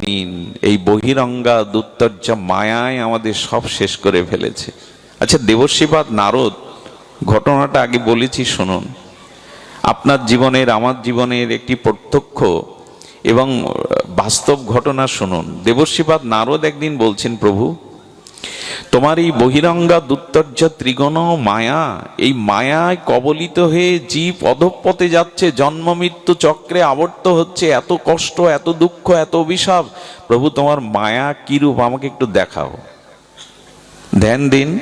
নিন। এই বহিরঙ্গা দুত্তর্যা মায়ায় আমাদের সব শেষ করে ফেলেছে। আচ্ছা দেবশ্রীবাদ নারদ, ঘটনাটা আগে বলেছি, শুনুন। আপনার জীবনের, আমার জীবনের একটি প্রত্যক্ষ এবং বাস্তব ঘটনা শুনুন। দেবশ্রীবাদ নারদ একদিন বলছেন, প্রভু তোমার এই বহিরঙ্গা দুত্তর্য ত্রিগণ মায়া, এই মায়ায় কবলিত হয়ে জীব অধঃপথে যাচ্ছে, জন্ম মৃত্যু চক্রে আবর্ত হচ্ছে, এত কষ্ট, এত দুঃখ, এত অভিশাপ। প্রভু, তোমার মায়া কিরূপ আমাকে একটু দেখাও। ধ্যান দিন।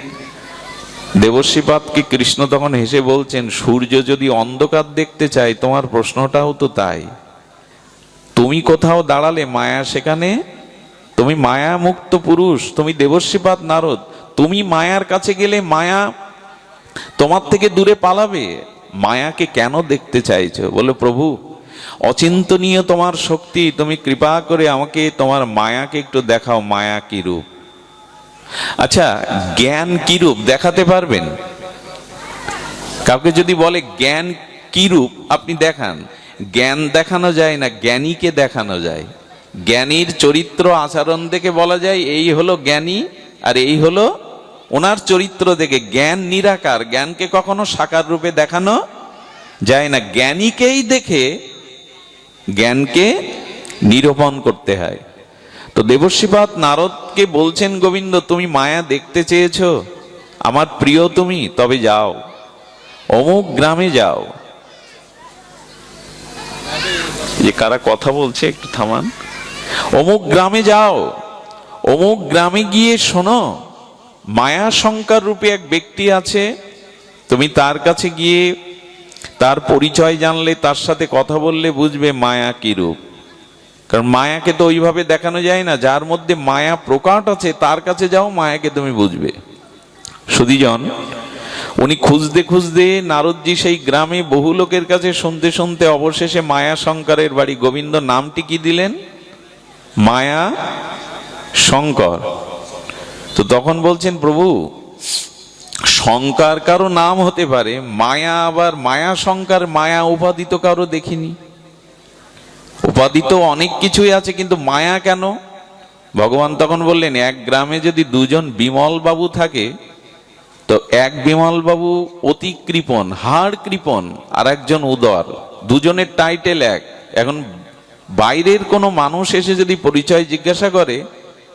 দেবশ্রীপাদকে কৃষ্ণ তখন হেসে বলছেন, সূর্য যদি অন্ধকার দেখতে চায়, তোমার প্রশ্নটাও তো তাই। তুমি কোথাও দাঁড়ালে মায়া সেখানে? তুমি মায়া মুক্ত পুরুষ, তুমি দেবশ্রীপাদ নারদ, তুমি মায়ার কাছে গেলে মায়া তোমার থেকে দূরে পালাবে। মায়াকে কেন দেখতে চাইছো? বলে প্রভু, অচিন্তনীয় তোমার শক্তি, তুমি কৃপা করে আমাকে, তোমার মায়াকে একটু দেখাও, মায়া কি রূপ? আচ্ছা জ্ঞান কি রূপ? দেখাতে পারবেন? কাউকে যদি বলে জ্ঞান কি রূপ, আপনি দেখান। জ্ঞান দেখানো যায় না, জ্ঞানীকে দেখানো যায়। জ্ঞানীর চরিত্র আচরণ দেখে বলা যায়, এই হলো জ্ঞানী আর এই হলো ওনার চরিত্র দেখে। জ্ঞান নিরাকার, জ্ঞানকে কখনো সাকার রূপে দেখানো যায় না। জ্ঞানীকেই দেখে জ্ঞানকে নিরূপণ করতে হয়। তো দেবশ্রীপাদ নারদকে বলছেন, গোবিন্দ, তুমি মায়া দেখতে চেয়েছো। আমার প্রিয় তুমি, তবে যাও। অমুক গ্রামে যাও। যে কারা কথা বলছে, একটু থামান। অমুক গ্রামে যাও, অমুক গ্রামে গিয়ে শোনো, মায়া শঙ্কর রূপে এক ব্যক্তি আছে, তুমি তার কাছে গিয়ে তার পরিচয় জানলে, তার সাথে কথা বললে বুঝবে মায়া কি রূপ। কারণ মায়াকে তো ওইভাবে দেখানো যায় না, যার মধ্যে মায়া প্রকাট আছে, তার কাছে যাও, মায়াকে তুমি বুঝবে। সুদীজন উনি খুঁজতে খুঁজতে নারদজি সেই গ্রামে বহু লোকের কাছে শুনতে শুনতে অবশেষে মায়া শঙ্করের বাড়ি। গোবিন্দ নামটি কি দিলেন? মায়া, শঙ্কর। তো তখন বলছেন, প্রভু, শঙ্কার কারও নাম হতে পারে, মায়া আবার মায়া শঙ্কর মায়া উপাধি তো কারও দেখিনি। উপাদিত অনেক কিছুই আছে, কিন্তু মায়া কেন? ভগবান তখন বললেন, এক গ্রামে যদি দুজন বিমল বাবু থাকে, তো এক বিমল বাবু অতি কৃপণ, হাড় কৃপণ, আর একজন উদর। দুজনের টাইটেল এক। এখন বাইরের কোনো মানুষ এসে যদি পরিচয় জিজ্ঞাসা করে,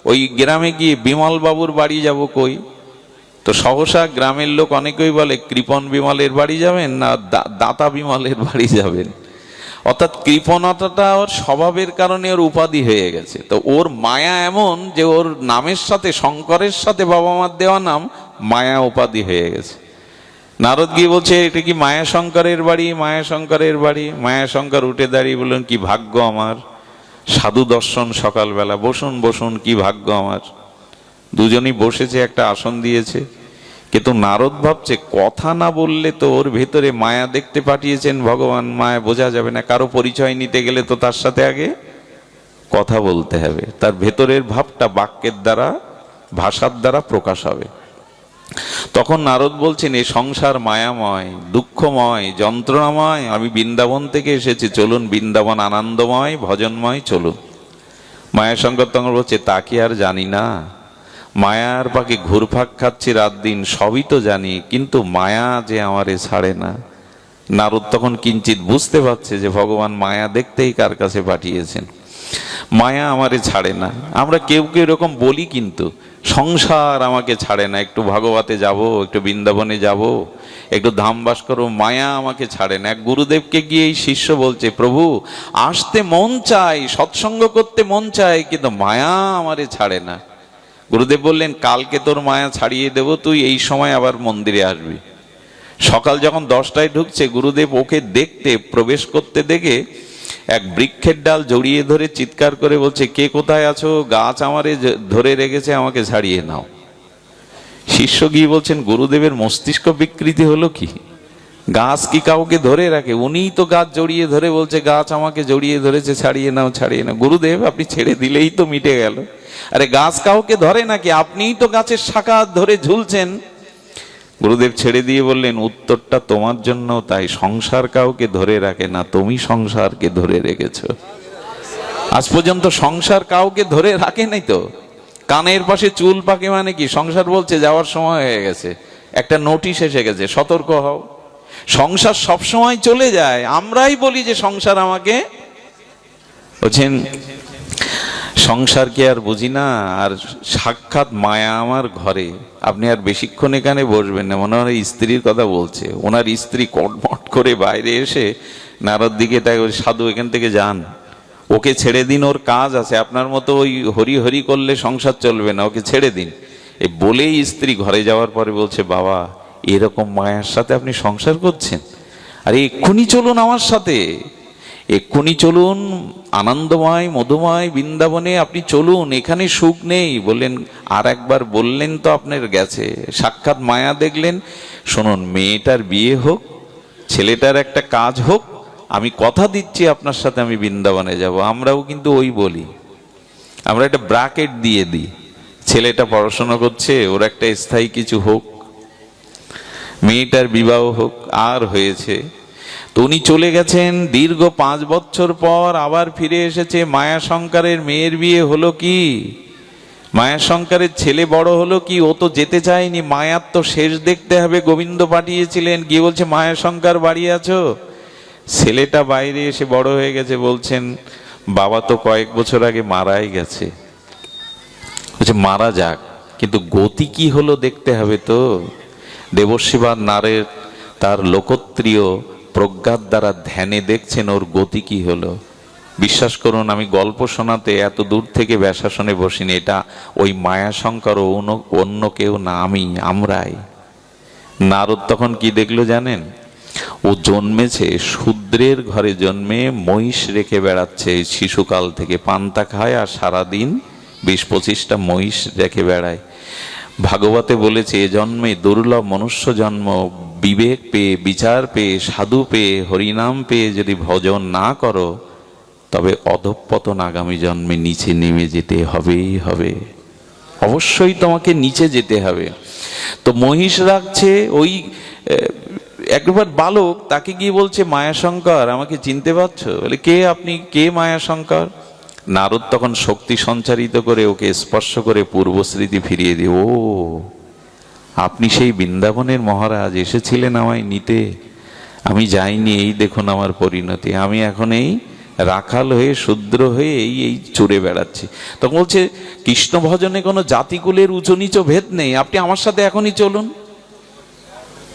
ওই গ্রামে গিয়ে বিমল বাবুর বাড়ি যাব কই? তো সহসা গ্রামের লোক অনেকেই বলে কৃপণ বিমলের বাড়ি যাবেন না দাতা বিমলের বাড়ি যাবেন? অর্থাৎ কৃপণতাটা ওর স্বভাবের কারণে ওর উপাধি হয়ে গেছে। তো ওর মায়া এমন যে ওর নামের সাথে, শঙ্করের সাথে বাবা মার দেওয়া নাম মায়া উপাধি হয়ে গেছে। নারদ গিয়ে বলছে, এটা কি মায়া শঙ্করের বাড়ি? মায়া শঙ্করের বাড়ি। মায়া শঙ্কর উঠে দাঁড়িয়ে বললেন, কি ভাগ্য আমার। সাধু দর্শন সকালবেলা। বসুন বসুন, কি ভাগ্য আমার। দুজনই বসেছে, একটা আসন দিয়েছে। কিন্তু নারদ ভাবছে, কথা না বললে তো ওর ভেতরে মায়া দেখতে পাঠিয়েছেন ভগবান। মায়া বোঝা যাবে না, কারও পরিচয় নিতে গেলে তো তার সাথে আগে কথা বলতে হবে। তার ভেতরের ভাবটা বাক্যের দ্বারা, ভাষার দ্বারা প্রকাশ হবে। তখন নারদ বলছেন এই সংসার মায়াময়, দুঃখময়, যন্ত্রণাময়, আমি বৃন্দাবন থেকে এসেছি, চলুন বৃন্দাবন আনন্দময়, ভজনময় চলুন। মায়াশঙ্কর তখন বলছে, তা কি আর জানি না। মায়ার পাকে ঘুরফাক খাচ্ছি রাত দিন, সবই তো জানি, কিন্তু মায়া যে আমারে ছাড়ে না। নারদ তখন কিঞ্চিত বুঝতে পারছে যে ভগবান মায়া দেখতেই কার কাছে পাঠিয়েছেন। মায়া আমারে ছাড়ে না। আমরা কেউ কেউ এরকম বলি কিন্তু, সংসার আমাকে ছাড়ে না, একটু ভাগবতে যাব, একটু বৃন্দাবনে যাব, একটু ধামবাস করব, মায়া আমাকে ছাড়ে না। এক গুরুদেবকে গিয়ে এই শিষ্য বলছে, প্রভু, আসতে মন চাই, সৎসঙ্গ করতে মন চাই, কিন্তু মায়া আমারে ছাড়ে না। গুরুদেব বললেন, কালকে তোর মায়া ছাড়িয়ে দেব, তুই এই সময় আবার মন্দিরে আসবি। সকাল যখন দশটায় ঢুকছে, গুরুদেব ওকে দেখতে, প্রবেশ করতে দেখে এক বৃক্ষের ডাল জড়িয়ে ধরে চিৎকার করে বলছে, কে কোথায় আছো? গাছ আমারে ধরে রেখেছে, আমাকে ছাড়িয়ে নাও। শিষ্য গিয়ে বলছেন, গুরুদেবের মস্তিষ্ক বিকৃতি হলো কি? গাছ কি কাউকে ধরে রাখে? উনিই তো গাছ জড়িয়ে ধরে বলছে, গাছ আমাকে জড়িয়ে ধরেছে, ছাড়িয়ে নাও ছাড়িয়ে নাও। গুরুদেব, আপনি ছেড়ে দিলেই তো মিটে গেল। আরে, গাছ কাউকে ধরে নাকি? আপনিই তো গাছের শাখা ধরে ঝুলছেন। গুরুদেব ছেড়ে দিয়ে বললেন, উত্তরটা তোমার জন্য তাই। সংসার কাউকে ধরে রাখে না, তুমি সংসারকে ধরে রেখেছ। আজ পর্যন্ত সংসার কাউকে ধরে রাখে নাই তো। কানের পাশে চুল পাকে মানে কি? সংসার বলছে, যাওয়ার সময় হয়ে গেছে। একটা নোটিশ এসে গেছে, সতর্ক হও। সংসার সব সময় চলে যায়। আমরাই বলি যে সংসার আমাকে বলছেন সংসারকে আর বুঝি না? আর সাক্ষাৎ মায়া আমার ঘরে। আপনি আর বেশিক্ষণ এখানে বসবেন না, মনে হয় স্ত্রীর কথা বলছে। ওনার স্ত্রী কটমট করে বাইরে এসে নারদ দিকে তাই সাধু, এখান থেকে যান। ওকে ছেড়ে দিন, ওর কাজ আছে। আপনার মতো ওই হরি হরি করলে সংসার চলবে না, ওকে ছেড়ে দিন। এ বলেই স্ত্রী ঘরে যাওয়ার পরে বলছে, বাবা, এরকম মায়ের সাথে আপনি সংসার করছেন? আরে, এক্ষুনি চলুন আমার সাথে। এক্ষুনি চলুন, আনন্দময়, মধুময় বৃন্দাবনে আপনি চলুন, এখানে সুখ নেই। বললেন, আর একবার বললেন তো আপনার গেছে। সাক্ষাৎ মায়া দেখলেন, শুনুন, মেয়েটার বিয়ে হোক, ছেলেটার একটা কাজ হোক, আমি কথা দিচ্ছি আপনার সাথে, আমি বৃন্দাবনে যাব। আমরাও কিন্তু ওই বলি। আমরা একটা ব্রাকেট দিয়ে দিই। ছেলেটা পড়াশোনা করছে, ওর একটা স্থায়ী কিছু হোক, মেয়েটার বিবাহ হোক, আর হয়েছে তো উনি চলে গেছেন। দীর্ঘ পাঁচ বছর পর আবার ফিরে এসেছে। মায়া শঙ্করের মেয়ের বিয়ে হলো কি? মায়া শঙ্করের ছেলে বড় হলো কি? ও তো যেতে চায়নি। মায়ার তো শেষ দেখতে হবে। গোবিন্দ পাঠিয়েছিলেন। গিয়ে বলছে, মায়া শঙ্কর, বাড়ি আছো? ছেলেটা বাইরে এসে বড় হয়ে গেছে। বলছেন, বাবা তো কয়েক বছর আগে মারাই গেছে। বলছে, মারা যাক। কিন্তু গতি কি হলো দেখতে হবে তো? দেবশিবার নারের তার লোকত্রিয় প্রজ্ঞার দ্বারা ধ্যানে দেখছেন ওর গতি কি হলো? বিশ্বাস করুন, আমি গল্প শোনাতে এত দূর থেকে ব্যাসাসনে বসিনি। এটা ওই মায়াশঙ্কর ও অন্য- অন্য কেউ না, আমি, আমরাই। নারদ তখন কি দেখল জানেন? ও জন্মেছে, শূদ্রের ঘরে জন্মে মহিষ রেখে বেড়াচ্ছে শিশুকাল থেকে। পান্তা খায় আর সারাদিন বিশ পঁচিশটা মহিষ রেখে বেড়ায়। ভাগবতে বলেছে, এ জন্মে দুর্লভ মনুষ্য জন্ম বিবেক পেয়ে, বিচার পেয়ে, সাধু পেয়ে, হরিনাম পেয়ে যদি ভজন না করো, তবে অধঃপতন আগামী জন্মে নিচে নেমে যেতে হবেই হবে। অবশ্যই তোমাকে নিচে যেতে হবে। তো মহিষ রাখছে ওই একবার বালক, তাকে গিয়ে বলছে, মায়াশঙ্কর, আমাকে চিনতে পারছ? বলে, কে আপনি? কে মায়াশঙ্কর? নারদ তখন শক্তি সঞ্চারিত করে ওকে স্পর্শ করে পূর্ব স্মৃতি ফিরিয়ে দিয়ে, ও আপনি সেই বৃন্দাবনের মহারাজ, এসেছিলেন আমায় নিতে। আমি যাইনি, এই দেখুন আমার পরিণতি। আমি এখন এই রাখাল হয়ে, শূদ্র হয়ে এই এই চড়ে বেড়াচ্ছি। তখন বলছে, কৃষ্ণ ভজনে কোনো জাতিকুলের উঁচু নিচু ভেদ নেই, আপনি আমার সাথে এখনই চলুন।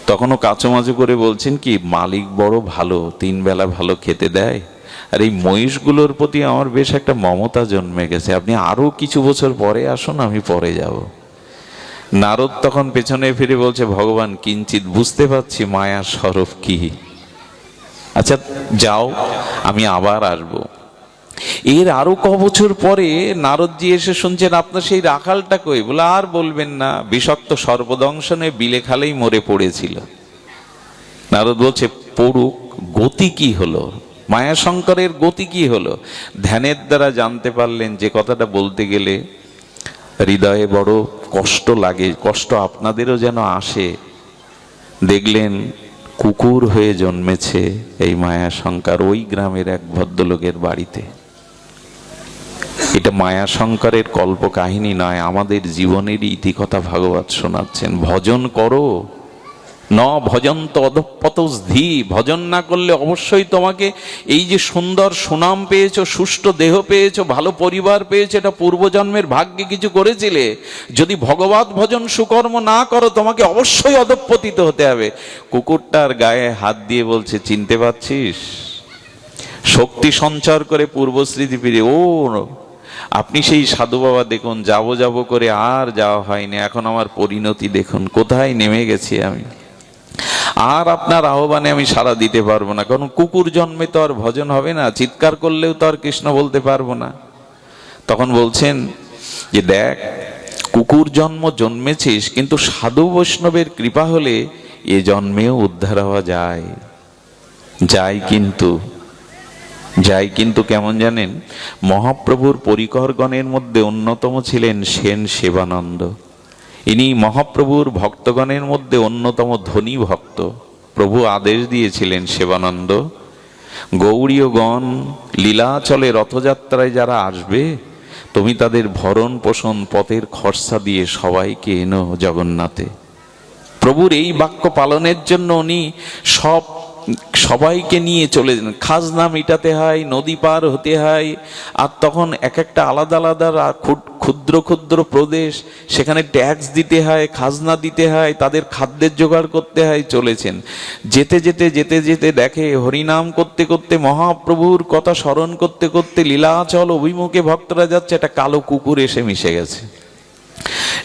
তখনও কাচুমাচু করে বলছেন কি, মালিক বড় ভালো, তিন বেলা ভালো খেতে দেয়। আর এই মহিষগুলোর প্রতি আমার বেশ একটা মমতা জন্মে গেছে। আপনি আরও কিছু বছর পরে আসুন, আমি পরে যাব। নারদ তখন পেছনে ফিরে বলছে, ভগবান কিঞ্চিত বুঝতে পারছি মায়ার স্বরূপ কি। আচ্ছা যাও, আমি আবার আসব। এর আরও ক বছর পরে নারদজি এসে শুনছেন, আপনার সেই রাখালটা কই? বলে, আর বলবেন না, বিষাক্ত সর্বদংশনে বিলে খালেই মরে পড়েছিল। নারদ বলছে, পড়ুক, গতি কি হলো? মায়াশঙ্করের গতি কি হলো? ধ্যানের দ্বারা জানতে পারলেন যে কথাটা বলতে গেলে হৃদয়ে বড় কষ্ট লাগে, কষ্ট আপনাদেরও যেন আসে। দেখলেন কুকুর হয়ে জন্মেছে এই মায়াশঙ্কর ওই গ্রামের এক ভদ্রলোকের বাড়িতে। এটা মায়াশঙ্করের কল্প কাহিনী নয়, আমাদের জীবনেরই ইতিকথা ভাগবত শোনাচ্ছেন, ভজন করো। ন ভজন্ত অধপতধি ভজন না করলে অবশ্যই তোমাকে এই যে সুন্দর সুনাম পেয়েছ, সুষ্ঠু দেহ পেয়েছ, ভালো পরিবার পেয়েছ, এটা পূর্বজন্মের ভাগ্যে কিছু করেছিলে। যদি ভগবত ভজন সুকর্ম না করো, তোমাকে অবশ্যই অধপতিত হতে হবে। কুকুরটার গায়ে হাত দিয়ে বলছে, চিনতে পারছিস? শক্তি সঞ্চার করে পূর্বস্মৃতি ফিরে ও আপনি সেই সাধু বাবা, দেখুন, যাব যাব করে আর যাওয়া হয়নি। এখন আমার পরিণতি দেখুন, কোথায় নেমে গেছি আমি? আর আপনার আহ্বানে আমি সাড়া দিতে পারব না। কারণ কুকুর জন্মে তো আর ভজন হবে না, চিৎকার করলেও তো আর কৃষ্ণ বলতে পারব না। তখন বলছেন যে, দেখ, কুকুর জন্ম জন্মেছিস, কিন্তু সাধু বৈষ্ণবের কৃপা হলে এ জন্মেও উদ্ধার হওয়া যায়। যায় কিন্তু যাই কিন্তু কেমন জানেন? মহাপ্রভুর পরিকরগণের মধ্যে অন্যতম ছিলেন সেন সেবানন্দ। ইনি মহাপ্রভুর ভক্তগণের মধ্যে অন্যতম ধনী ভক্ত। প্রভু আদেশ দিয়েছিলেন সেবানন্দ গৌরীয়গণ লীলাচলে রথযাত্রায় যারা আসবে, তুমি তাদের ভরণ পোষণ পথের খরচা দিয়ে সবাইকে এনো জগন্নাথে। প্রভুর এই বাক্য পালনের জন্য উনি সব, সবাইকে নিয়ে চলে যান খাজনা মিটাতে হয়, নদী পার হতে হয়, আর তখন এক একটা আলাদা আলাদা ক্ষুদ- ক্ষুদ্র ক্ষুদ্র প্রদেশ, সেখানে ট্যাক্স দিতে হয়, খাজনা দিতে হয়, তাদের খাদ্যের জোগাড় করতে হয়, চলেছেন। যেতে যেতে যেতে যেতে দেখে হরিনাম করতে করতে, মহাপ্রভুর কথা স্মরণ করতে করতে লীলাচল অভিমুখে ভক্তরা যাচ্ছে, একটা কালো কুকুর এসে মিশে গেছে।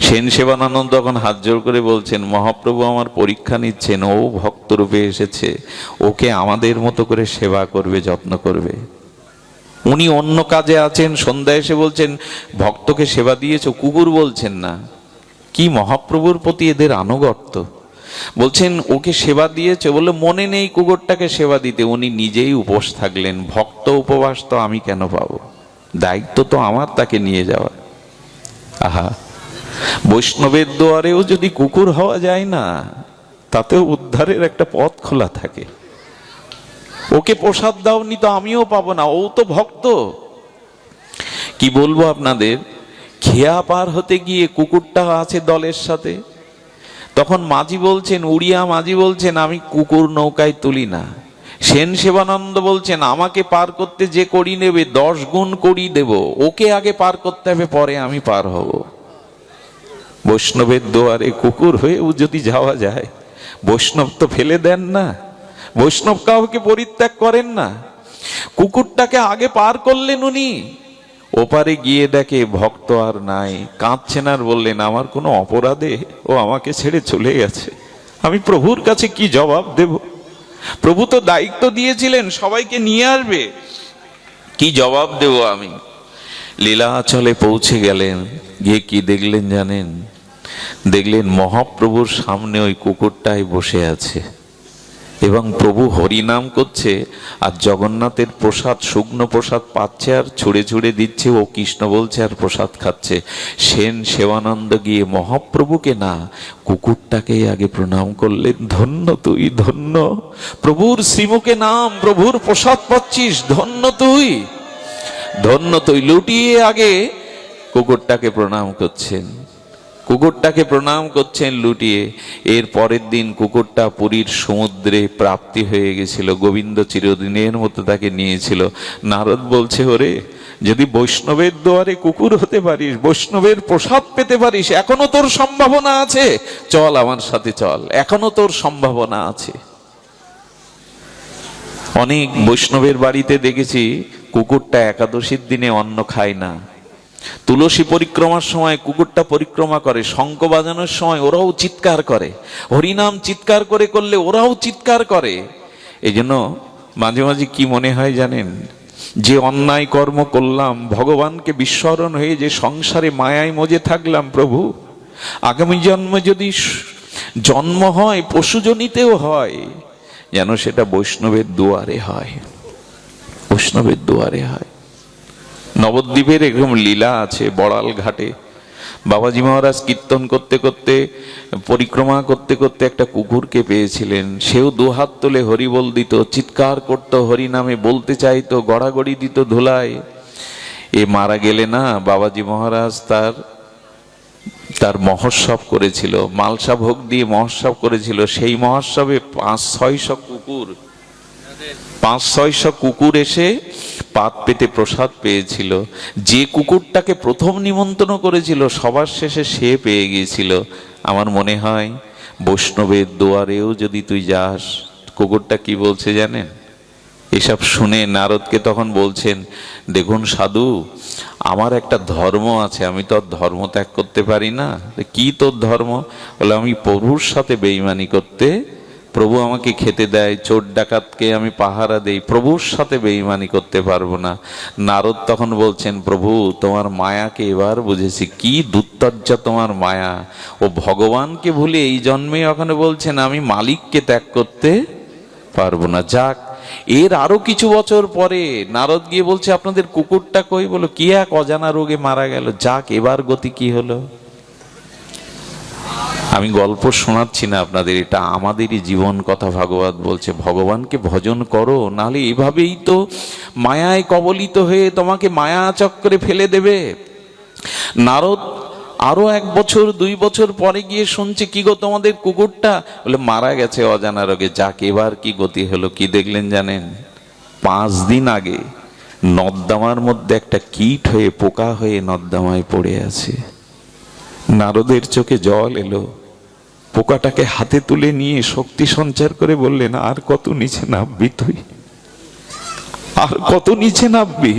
সেন সেবানন্দ তখন হাত জোর করে বলছেন, মহাপ্রভু আমার পরীক্ষা নিচ্ছেন, ও ভক্ত রূপে এসেছে, ওকে আমাদের মতো করে সেবা করবে, যত্ন করবে। উনি অন্য কাজে আছেন সন্ধ্যা এসে বলছেন, ভক্তকে সেবা দিয়েছ, কুকুর বলছেন না। কি মহাপ্রভুর প্রতি এদের আনুগত্য? বলছেন, ওকে সেবা দিয়েছে বলে মনে নেই কুকুরটাকে সেবা দিতে। উনি নিজেই উপোস থাকলেন। ভক্ত উপবাস তো আমি কেন পাবো? দায়িত্ব তো আমার তাকে নিয়ে যাওয়া। আহা! বৈষ্ণবের দুয়ারেও যদি কুকুর হওয়া যায় না, তাতেও উদ্ধারের একটা পথ খোলা থাকে। ওকে প্রসাদ দাওনি তো আমিও পাবো না, ও তো ভক্ত। কি বলব আপনাদের, খেয়া পার হতে গিয়ে কুকুরটা আছে দলের সাথে। তখন মাঝি বলছেন, উড়িয়া মাঝি বলছেন, আমি কুকুর নৌকায় তুলি না। সেন সেবানন্দ বলছেন, আমাকে পার করতে যে করি নেবে, দশ গুণ করি দেব। ওকে আগে পার করতে হবে, পরে আমি পার হব। বৈষ্ণবের দোয়ারে কুকুর হয়েও যদি যাওয়া যায়, বৈষ্ণব তো ফেলে দেন না। বৈষ্ণব কাউকে পরিত্যাগ করেন না। কুকুরটাকে আগে পার করলেন উনি। ওপারে গিয়ে দেখে ভক্ত আর নাই। কাঁদছেন আর বললেন, আমার কোনো অপরাধে ও আমাকে ছেড়ে চলে গেছে। আমি প্রভুর কাছে কি জবাব দেব? প্রভু তো দায়িত্ব দিয়েছিলেন, সবাইকে নিয়ে আসবে। কি জবাব দেব আমি? লীলাচলে পৌঁছে গেলেন। গিয়ে কি দেখলেন জানেন? দেখলেন মহাপ্রভুর সামনে ওই কুকুরটাই বসে আছে। এবং প্রভু হরিনাম করছে, আর জগন্নাথের প্রসাদ, শুকনো প্রসাদ পাচ্ছে আর ছুঁড়ে ছুঁড়ে দিচ্ছে, ও কৃষ্ণ বলছে আর প্রসাদ খাচ্ছে। সেন সেবানন্দ গিয়ে মহাপ্রভুকে না, কুকুরটাকেই আগে প্রণাম করলেন, ধন্য তুই, ধন্য। প্রভুর শ্রীমুখে নাম, প্রভুর প্রসাদ পাচ্ছিস, ধন্য তুই। ধন্য তুই, লুটিয়ে আগে কুকুরটাকে প্রণাম করছেন। কুকুরটাকে প্রণাম করছেন লুটিয়ে। এর পরের দিন কুকুরটা পুরীর সমুদ্রে প্রাপ্তি হয়ে গেছিল। গোবিন্দ চিরদিনের মতো তাকে নিয়েছিল। নারদ বলছে, ওরে, যদি বৈষ্ণবের দোয়ারে কুকুর হতে পারিস, বৈষ্ণবের প্রসাদ পেতে পারিস, এখনও তোর সম্ভাবনা আছে। চল আমার সাথে চল, এখনও তোর সম্ভাবনা আছে। অনেক বৈষ্ণবের বাড়িতে দেখেছি, কুকুরটা একাদশীর দিনে অন্ন খায় না। তুলসী পরিক্রমার সময় কুকুরটা পরিক্রমা করে, শঙ্খ বাজানোর সময় ওরাও চিৎকার করে। হরিনাম চিৎকার করে করলে ওরাও চিৎকার করে। এই জন্য মাঝে মাঝে কি মনে হয় জানেন? যে অন্যায় কর্ম করলাম, ভগবানকে বিস্মরণ হয়ে যে সংসারে মায়ায় মজে থাকলাম প্রভু, আগামী জন্মে যদি জন্ম হয় পশুজনিতেও হয়, যেন সেটা বৈষ্ণবের দুয়ারে হয়। বৈষ্ণবের দুয়ারে হয়। নবদ্বীপের এরকম লীলা আছে বড়াল ঘাটে। বাবাজি মহারাজ কীর্তন করতে করতে, পরিক্রমা করতে করতে একটা কুকুরকে পেয়েছিলেন। সেও দুহাত তুলে হরিবল দিত, চিৎকার করতো, হরি নামে বলতে চাইতো, গড়াগড়ি দিত ধুলায়। এ মারা গেলে না, বাবাজি মহারাজ তার তার মহোৎসব করেছিল। মালসা ভোগ দিয়ে মহোৎসব করেছিল। সেই মহোৎসবে পাঁচ ছয়শো কুকুর পাঁচ ছয়শো কুকুর এসে পাত পেতে প্রসাদ পেয়েছিল। যে কুকুরটাকে প্রথম নিমন্ত্রণ করেছিল, সবার শেষে সে পেয়ে গিয়েছিল। আমার মনে হয়, বৈষ্ণবের দুয়ারেও যদি তুই যাস, কুকুরটা কি বলছে জানেন? এসব শুনে নারদকে তখন বলছেন, দেখুন সাধু, আমার একটা ধর্ম আছে, আমি তো ধর্ম ত্যাগ করতে পারি না। কি তোর ধর্ম? বলে, আমি প্রভুর সাথে বেইমানি করতে প্রভু আমাকে খেতে দেয়, চোর ডাকাতকে আমি পাহারা দেই, প্রভুর সাথে বেইমানি করতে পারব না। নারদ তখন বলছেন, প্রভু, তোমার মায়াকে এবার বুঝেছি, কি দুত্তর্যা তোমার মায়া। ও ভগবানকে ভুলে এই জন্মে ওখানে বলছেন, আমি মালিককে ত্যাগ করতে পারব না। যাক, এর আরও কিছু বছর পরে নারদ গিয়ে বলছে, আপনাদের কুকুরটা কই? বলো, কি এক অজানা রোগে মারা গেল? যাক, এবার গতি কি হলো? আমি গল্প শোনাচ্ছি না আপনাদের, এটা আমাদেরই জীবন কথা ভাগবত বলছে। ভগবানকে ভজন করো, নাহলে এভাবেই তো মায়ায় কবলিত হয়ে তোমাকে মায়া চক্রে ফেলে দেবে। নারদ আরও এক বছর, দুই বছর পরে গিয়ে শুনছে, কি গো তোমাদের কুকুরটা? বলে, মারা গেছে অজানা রোগে। যাক, এবার কি গতি হলো, কি দেখলেন জানেন? পাঁচ দিন আগে নর্দামার মধ্যে একটা কীট হয়ে, পোকা হয়ে নর্দামায় পড়ে আছে। নারদের চোখে জল এলো। পোকাটাকে হাতে তুলে নিয়ে শক্তি সঞ্চার করে বললেন, আর কত নিচে নামবি তুই? আর কত নিচে নামবি?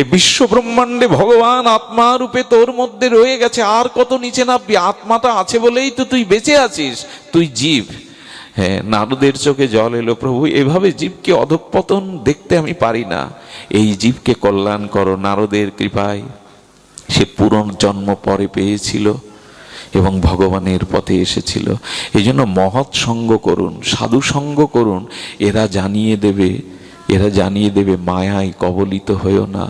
এ বিশ্ব ব্রহ্মাণ্ডে ভগবান আত্মা রূপে তোর মধ্যে রয়ে গেছে, আর কত নিচে নামবি? আত্মাটা আছে বলেই তো তুই বেঁচে আছিস, তুই জীব। হ্যাঁ নারদের চোখে জল এলো, প্রভু, এভাবে জীবকে অধঃপতন দেখতে আমি পারি না। এই জীবকে কল্যাণ করো, নারদের কৃপায়। সে পুরন জন্ম পরে পেয়েছিল এবং ভগবানের পথে এসেছিল। এই জন্য মহৎ সঙ্গ করুন, সাধু সঙ্গ করুন, এরা জানিয়ে দেবে, এরা জানিয়ে দেবে, মায়ায় কবলিত হয়েও না।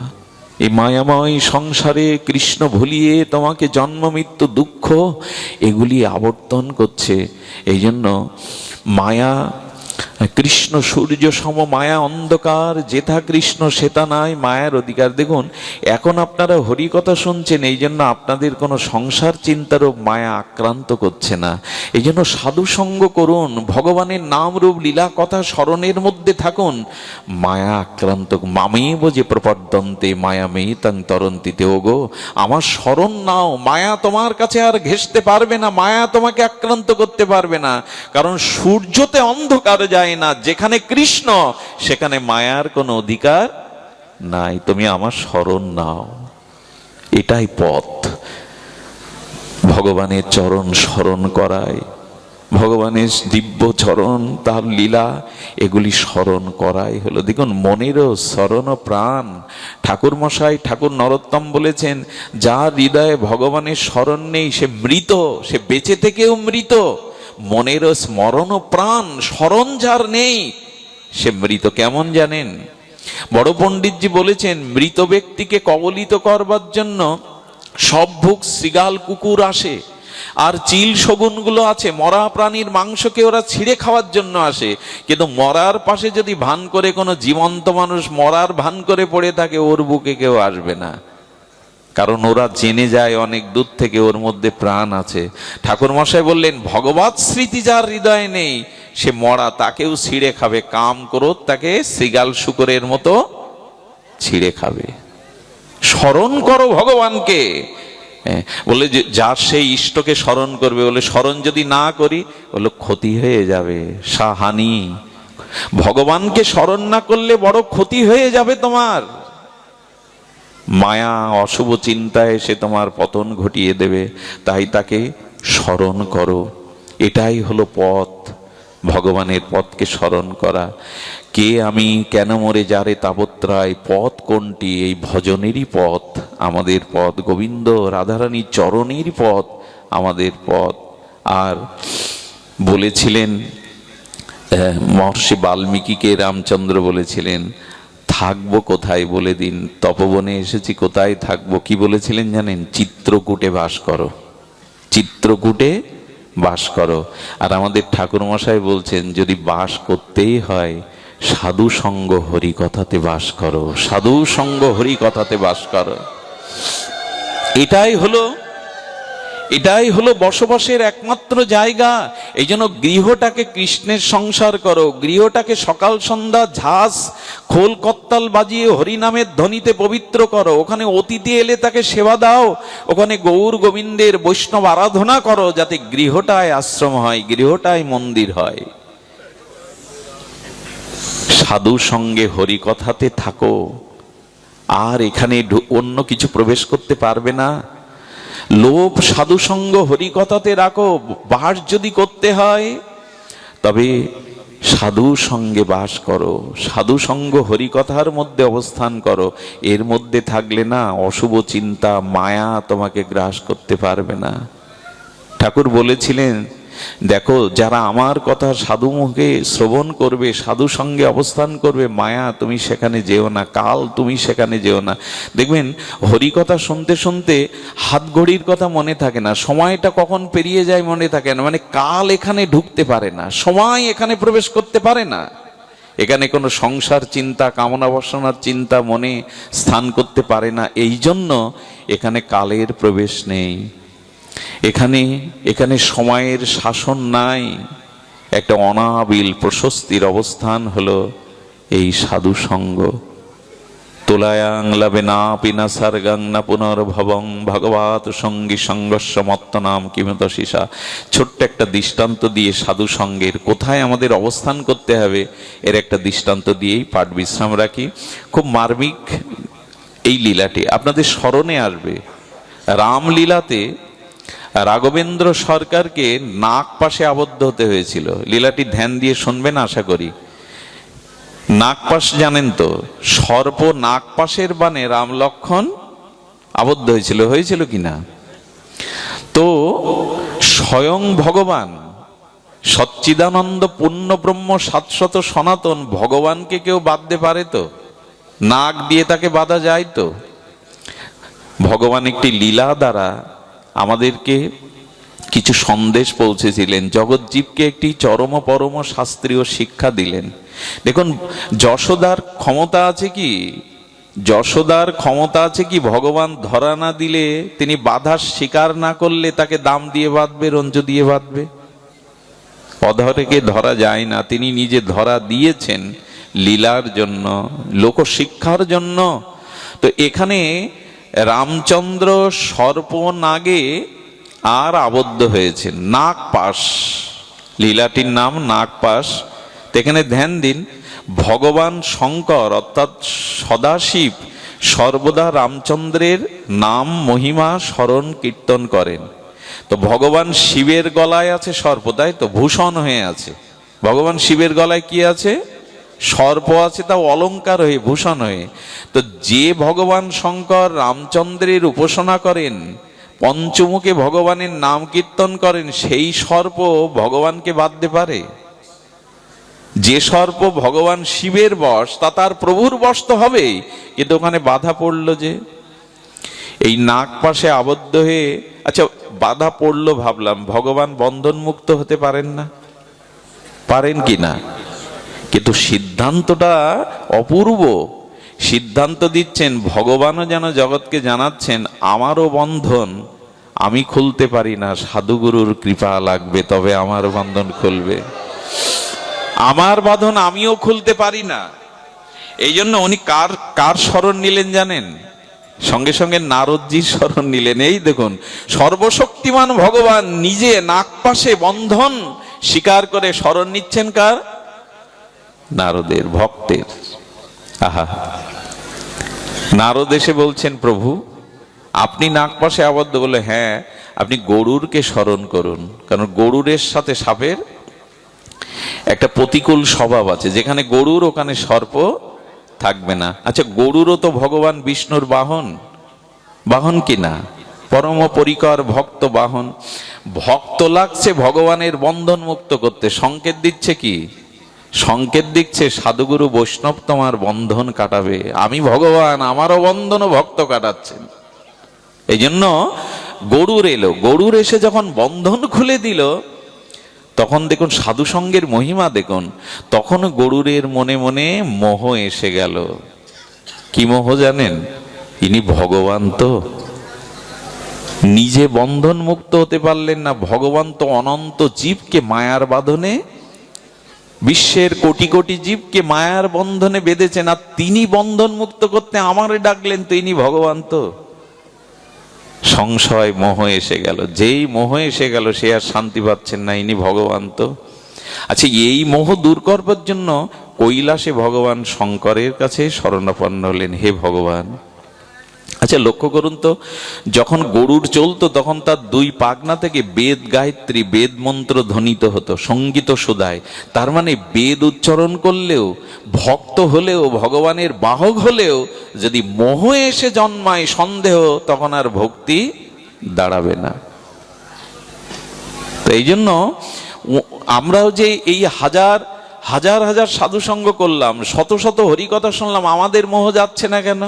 এই মায়াময় সংসারে কৃষ্ণ ভুলিয়ে তোমাকে জন্ম, মৃত্যু, দুঃখ, এগুলি আবর্তন করছে। এই জন্য মায়া কৃষ্ণ সূর্য সম, মায়া অন্ধকার, যেথা কৃষ্ণ সেতা নাই, মায়ার অধিকার। দেখুন, এখন আপনারা হরি কথা শুনছেন, এই জন্য আপনাদের কোনো সংসার চিন্তারও মায়া আক্রান্ত করছে না। এই জন্য সাধু সঙ্গ করুন, ভগবানের নাম রূপ লীলা কথা স্মরণের মধ্যে থাকুন। মায়া আক্রান্ত মামেব যে প্রপদ্যন্তে, মায়া মেহিতাং তরন্তিতে ওগো আমার স্মরণ নাও, মায়া তোমার কাছে আর ঘেসতে পারবে না, মায়া তোমাকে আক্রান্ত করতে পারবে না। কারণ সূর্যতে অন্ধকার যায় না, যেখানে কৃষ্ণ, সেখানে মায়ার কোনো অধিকার নাই। তুমি আমার স্মরণ নাও। এটাই পথ। ভগবানের চরণ স্মরণ করায় ভগবানের দিব্য চরণ, তার লীলা, এগুলি স্মরণ করাই হলো। দেখুন, মনেরও স্মরণ প্রাণ। ঠাকুর মশাই ঠাকুর নরোত্তম বলেছেন, যার হৃদয়ে ভগবানের স্মরণ নেই, সে মৃত, সে বেঁচে থেকেও মৃত। মনেরও স্মরণ প্রাণ স্মরণ যার নেই। সে মৃত কেমন জানেন? বড় পণ্ডিতজি বলেছেন, মৃত ব্যক্তিকে কবলিত করবার জন্য সব ভুক সিগাল, কুকুর আসে, আর চিল শগুনগুলো আছে, মরা প্রাণীর মাংসকে ওরা ছিঁড়ে খাওয়ার জন্য আসে। কিন্তু মরার পাশে যদি ভান করে কোনো জীবন্ত মানুষ মরার ভান করে পড়ে থাকে, ওর বুকে কেউ আসবে না। কারণ ওরা জেনে যায় অনেক দূর থেকে ওর মধ্যে প্রাণ আছে। ঠাকুর মশাই বললেন, ভগবত স্মৃতি যার হৃদয়ে নেই, সে মরা, তাকেও ছিঁড়ে খাবে। কাম করো, তাকে সিগাল শুকরের মতো ছিঁড়ে খাবে। স্মরণ করো ভগবানকে। বলে যে যার সেই ইষ্টকে স্মরণ করবে। বলে, স্মরণ যদি না করি, বলে, ক্ষতি হয়ে যাবে। সাহানি, ভগবানকে স্মরণ না করলে বড় ক্ষতি হয়ে যাবে তোমার। মায়া অশুভ চিন্তায় সে তোমার পতন ঘটিয়ে দেবে, তাই তাকে স্মরণ করো। এটাই হলো পথ, ভগবানের পথকে স্মরণ করা। কে আমি, কেন মরে যারে তাবত্রায় পথ কোনটি? এই ভজনেরই পথ, আমাদের পথ। গোবিন্দ রাধারানী চরণের পথ, আমাদের পথ। আর বলেছিলেন মহর্ষি বাল্মীকিকে রামচন্দ্র বলেছিলেন থাকব কোথায় বলে দিন? তপবনে এসেছি, কোথায় থাকব? কি বলেছিলেন জানেন? চিত্রকূটে বাস করো। চিত্রকূটে বাস করো। আর আমাদের ঠাকুর মশাই বলছেন, যদি বাস করতেই হয়, সাধু সঙ্গ হরি কথাতে বাস করো। সাধু সঙ্গ হরি কথাতে বাস করো। এটাই হলো এটাই হলো বসবাসের একমাত্র জায়গা। এই জন্য গৃহটাকে কৃষ্ণের সংসার করো। গৃহটাকে সকাল, সন্ধ্যা, ঝাঁস, খোল, কত্তাল বাজিয়ে হরিনামের ধ্বনিতে পবিত্র করো। ওখানে অতিথি এলে তাকে সেবা দাও। ওখানে গৌর গোবিন্দের বৈষ্ণব আরাধনা করো যাতে গৃহটায় আশ্রম হয়, গৃহটায় মন্দির হয়। সাধু সঙ্গে হরি কথাতে থাকো। আর এখানে অন্য কিছু প্রবেশ করতে পারবে না। লোভ সাধুসঙ্গ হরিকথাতে রাখো বাস যদি করতে হয়, তবে সাধু সঙ্গে বাস করো, সাধু সঙ্গ হরিকথার মধ্যে অবস্থান করো। এর মধ্যে থাকলে না অশুভ চিন্তা, মায়া তোমাকে গ্রাস করতে পারবে না। ঠাকুর বলেছিলেন দেখো, যারা আমার কথা সাধু মুখে শ্রবণ করবে, সাধু সঙ্গে অবস্থান করবে, মায়া তুমি সেখানে যেও না, কাল তুমি সেখানে যেও না। দেখবেন হরি কথা শুনতে শুনতে হাত ঘড়ির কথা মনে থাকে না, সময়টা কখন পেরিয়ে যায় মনে থাকে না মানে কাল এখানে ঢুকতে পারে না, সময় এখানে প্রবেশ করতে পারে না। এখানে কোনো সংসার চিন্তা, কামনা বাসনার চিন্তা, মনে স্থান করতে পারে না এই জন্য এখানে কালের প্রবেশ নেই। এখানে এখানে সময়ের শাসন নাই। একটা অনাবিল প্রশস্তির অবস্থান হলো এই সাধু সঙ্গ। তোলায়াং লাভে না পিনা সার্গাং না পুনর্ভবং। ভগবত সঙ্গী সংঘর্ষ মত্ত নাম কিমত সীসা। ছোট্ট একটা দৃষ্টান্ত দিয়ে সাধু সঙ্গের কোথায় আমাদের অবস্থান করতে হবে, এর একটা দৃষ্টান্ত দিয়েই পাঠ বিশ্রাম রাখি। খুব মার্মিক এই লীলাটি। আপনাদের স্মরণে আসবে, রামলীলাতে রাঘবেন্দ্র সরকারকে নাক পাশে আবদ্ধ হতে হয়েছিল। লীলাটি ধ্যান দিয়ে শুনবেন আশা করি। নাগপাশ জানেন তো, সর্প নাগপাশের বানে রাম লক্ষণ আবদ্ধ হয়েছিল। হয়েছিল কিনা তো স্বয়ং ভগবান, সচ্চিদানন্দ পূর্ণ ব্রহ্ম শাশ্বত সনাতন ভগবানকে কেউ বাঁধতে পারে তো? নাক দিয়ে তাকে বাঁধা যায় তো? ভগবান একটি লীলা দ্বারা আমাদেরকে কিছু সন্দেশ পৌঁছেছিলেন। জগৎজীবকে একটি চরম পরম শাস্ত্রীয় শিক্ষা দিলেন। দেখুন, যশোদার ক্ষমতা আছে কি? যশোদার ক্ষমতা আছে কি? ভগবান ধরা না দিলে তিনি বাধার স্বীকার না করলে তাকে দাম দিয়ে বাঁধবে, রঞ্জ দিয়ে বাঁধবে? অধরেকে ধরা যায় না, তিনি নিজে ধরা দিয়েছেন লীলার জন্য, লোকশিক্ষার জন্য। তো এখানে রামচন্দ্র সর্প নাগে আর আবদ্ধ হয়েছেন। নাগ পাশ লীলাটির নাম নাগ পাশ এখানে ধ্যান দিন, ভগবান শঙ্কর অর্থাৎ সদাশিব সর্বদা রামচন্দ্রের নাম মহিমা স্মরণ কীর্তন করেন। তো ভগবান শিবের গলায় আছে সর্প, তাই তো? ভূষণ হয়ে আছে। ভগবান শিবের গলায় কি আছে? সর্প আছে তাও অলঙ্কার হয়ে, ভূষণ হয়ে। তো যে ভগবান শঙ্কর রামচন্দ্রের উপাসনা করেন, পঞ্চমুখে ভগবানের নাম কীর্তন করেন, সেই সর্প ভগবানকে বাঁধতে পারে? যে সর্প ভগবান শিবের বশ, তা তার প্রভুর বশ তো হবেই। কিন্তু ওখানে বাধা পড়ল যে, এই নাক পাশে আবদ্ধ হয়ে আচ্ছা বাধা পড়ল ভাবলাম, ভগবান বন্ধন মুক্ত হতে পারেন না? পারেন কি না? কিন্তু সিদ্ধান্তটা অপূর্ব। সিদ্ধান্ত দিচ্ছেন, ভগবানও যেন জগৎকে জানাচ্ছেন, আমারও বন্ধন, আমি খুলতে পারি না, সাধুগুরুর কৃপা লাগবে, তবে আমার বন্ধন খুলবে। আমার বাঁধন আমিও খুলতে পারি না। এই জন্য উনি কার কার স্মরণ নিলেন জানেন? সঙ্গে সঙ্গে নারদজির স্মরণ নিলেন। এই দেখুন, সর্বশক্তিমান ভগবান নিজে নাকপাশে বন্ধন স্বীকার করে স্মরণ নিচ্ছেন কার? নারদের, ভক্তের। আহা। নারদ এসে বলছেন, প্রভু, আপনি নাকপাশে আবদ্ধ বলে হ্যাঁ আপনি গরুরকে স্মরণ করুন। কারণ গরুরের সাথে সাপের একটা প্রতিকূল স্বভাব আছে। যেখানে গরুর, ওখানে সর্প থাকবে না। আচ্ছা গরুরও তো ভগবান বিষ্ণুর বাহন। বাহন কি না? পরম পরিকর ভক্ত বাহন। ভক্ত লাগছে ভগবানের বন্ধন মুক্ত করতে। সংকেত দিচ্ছে কি? সংকেত দিচ্ছে, সাধুগুরু বৈষ্ণব তোমার বন্ধন কাটাবে। আমি ভগবান, আমারও বন্ধনও ভক্ত কাটাচ্ছেন। এই জন্য গরুর এলো। গরুর এসে যখন বন্ধন খুলে দিল, তখন দেখুন সাধু সঙ্গের মহিমা দেখুন, তখন গরুরের মনে মনে মোহ এসে গেল। কি মোহ জানেন? ইনি ভগবান তো। নিজে বন্ধন মুক্ত হতে পারলেন না, ভগবান তো অনন্ত জীবকে মায়ার বাঁধনে বিশ্বের কোটি কোটি জীবকে মায়ার বন্ধনে বেঁধেছেন আর তিনি বন্ধন মুক্ত করতে আমারে ডাকলেন, তো ইনি ভগবান তো। সংশয় মোহ এসে গেল। যেই মোহ এসে গেল, সে আর শান্তি পাচ্ছেন না, ইনি ভগবান তো। আচ্ছা এই মোহ দূর করবার জন্য কৈলাসে ভগবান শঙ্করের কাছে শরণাপন্ন হলেন। হে ভগবান আচ্ছা লক্ষ্য করুন তো, যখন গরুর চলতো তখন তার দুই পাগনা থেকে বেদ গায়ত্রী, বেদ মন্ত্র ধ্বনিত হতো, সংগীত সুদায় তার মানে বেদ উচ্চারণ করলেও, ভক্ত হলেও, ভগবানের বাহক হলেও, যদি মোহ এসে জন্মায় সন্দেহ, তখন আর ভক্তি দাঁড়াবে না। তো এই জন্য আমরাও যে এই হাজার হাজার হাজার সাধুসঙ্গ করলাম, শত শত হরিকথা শুনলাম, আমাদের মোহ যাচ্ছে না কেন?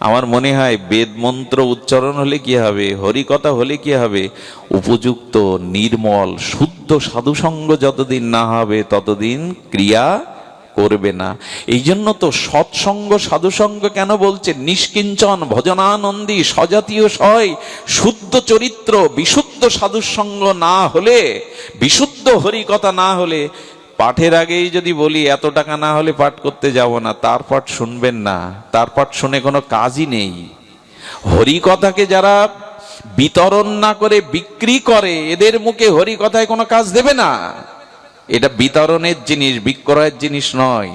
আমার মনে হয় বেদ মন্ত্র উচ্চারণ হলে কি হবে হরিকথা হলে কি হবে? উপযুক্ত, নির্মল, শুদ্ধ, সাধুসঙ্গ যতদিন না হবে, ততদিন ক্রিয়া করবে না। এই জন্য তো সৎসঙ্গ, সাধুসঙ্গ কেন বলছে? নিষ্কিঞ্চন, ভজনানন্দী সজাতীয় সয়, শুদ্ধ চরিত্র, বিশুদ্ধ সাধুসঙ্গ না হলে, বিশুদ্ধ হরিকথা না হলে পাঠের আগেই যদি বলি, এত টাকা না হলে পাঠ করতে যাব না। তার পাঠ শুনবেন না। তার পাঠ শুনে কোনো কাজই নেই। হরিকথাকে যারা বিতরণ না করে বিক্রি করে, এদের মুখে হরিকথায় কোনো কাজ দেবে না। এটা বিতরণের জিনিস, বিক্রয়ের জিনিস নয়।